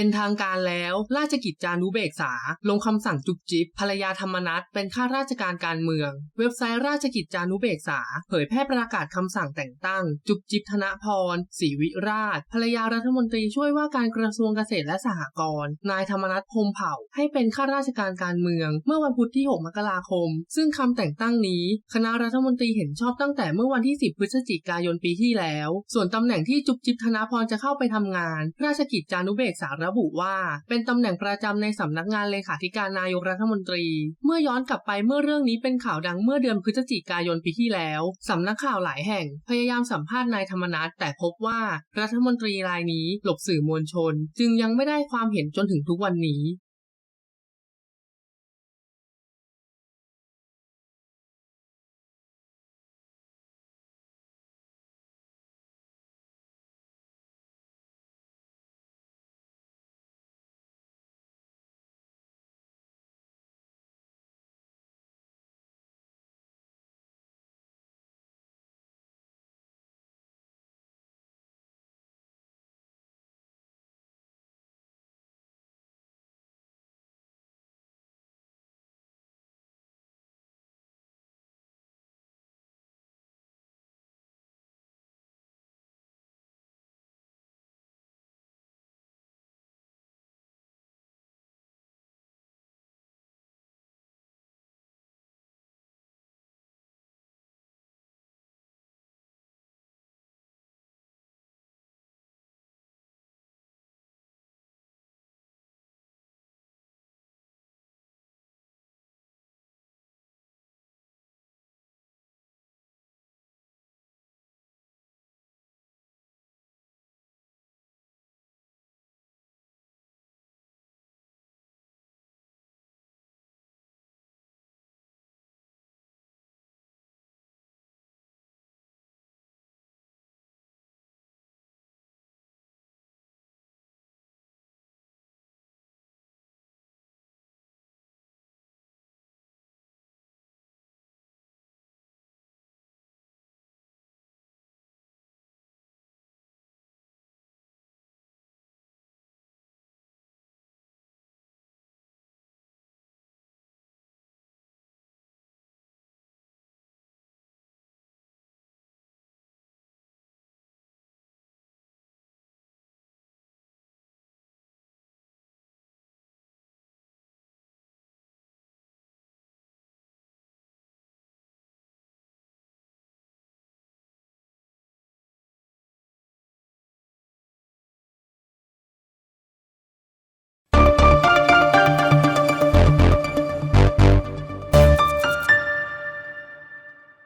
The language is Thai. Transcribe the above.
เป็นทางการแล้ว ราชกิจจานุเบกษา ลงคำสั่งจุบจิบภรรยาธรรมนัฐเป็นข้าราชการการเมือง เว็บไซต์ราชกิจจานุเบกษา เผยแพร่ประกาศคำสั่งแต่งตั้ง จุบจิบธนพรศรีวิราช ภรรยารัฐมนตรีช่วยว่าการกระทรวงเกษตรและสหกรณ์นายธรรมนัฐพมเผ่า ให้เป็นข้าราชการการเมือง เมื่อวันพุธที่ 6 มกราคม ซึ่งคำแต่งตั้งนี้ คณะรัฐมนตรีเห็นชอบตั้งแต่เมื่อวันที่ 10 พฤศจิกายนปีที่แล้ว ส่วนตำแหน่งที่จุบจิบธนพรจะเข้าไปทำงาน ราชกิจจานุเบกษาระบุว่า เป็นตำแหน่งประจำในสำนักงานเลขาธิการนายกรัฐมนตรี เมื่อย้อนกลับไปเมื่อเรื่องนี้เป็นข่าวดังเมื่อเดือนพฤศจิกายนปีที่แล้วสำนักข่าวหลายแห่ง พยายามสัมภาษณ์นายธรรมนัฐแต่พบว่ารัฐมนตรีรายนี้หลบสื่อมวลชน จึงยังไม่ได้ความเห็นจนถึงทุกวันนี้